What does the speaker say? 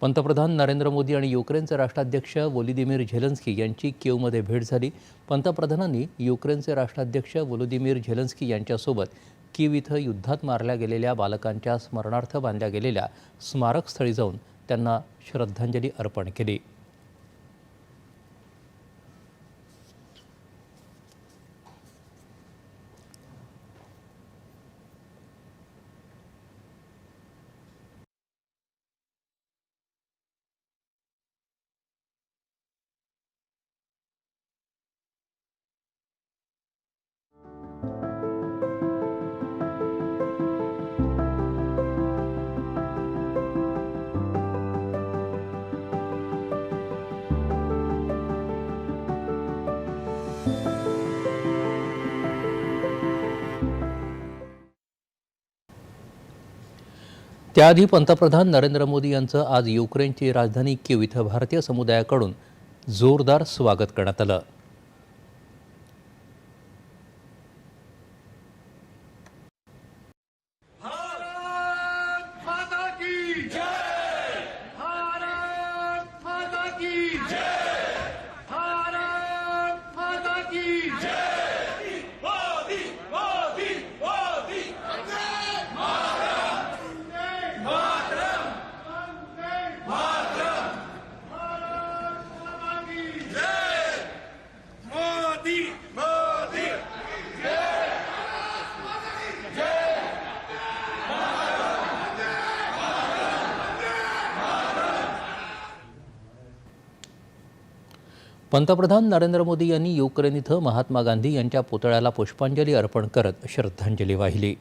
पंतप्रधान नरेंद्र मोदी आणि युक्रेनचे राष्ट्राध्यक्ष वोलिदिमीर झेलन्स्की यांची किवमध्ये भेट झाली. पंतप्रधानांनी युक्रेनचे राष्ट्राध्यक्ष वोलोदिमीर झेलन्स्की यांच्यासोबत कीव इथं युद्धात मारल्या गेलेल्या बालकांच्या स्मरणार्थ बांधल्या गेलेल्या स्मारकस्थळी जाऊन त्यांना श्रद्धांजली अर्पण केली. त्याआधी पंतप्रधान नरेंद्र मोदी यांचं आज युक्रेनची राजधानी किव इथं भारतीय समुदायाकडून जोरदार स्वागत करण्यात आलं. भारत माता की जय भारत माता की जय भारत माता की जय मोदी मोदी मोदी मोदी मोदी पंतप्रधान नरेंद्र मोदी यांनी युक्रेन इथं महात्मा गांधी यांच्या पुतळ्याला पुष्पांजली अर्पण करत श्रद्धांजली वाहिली.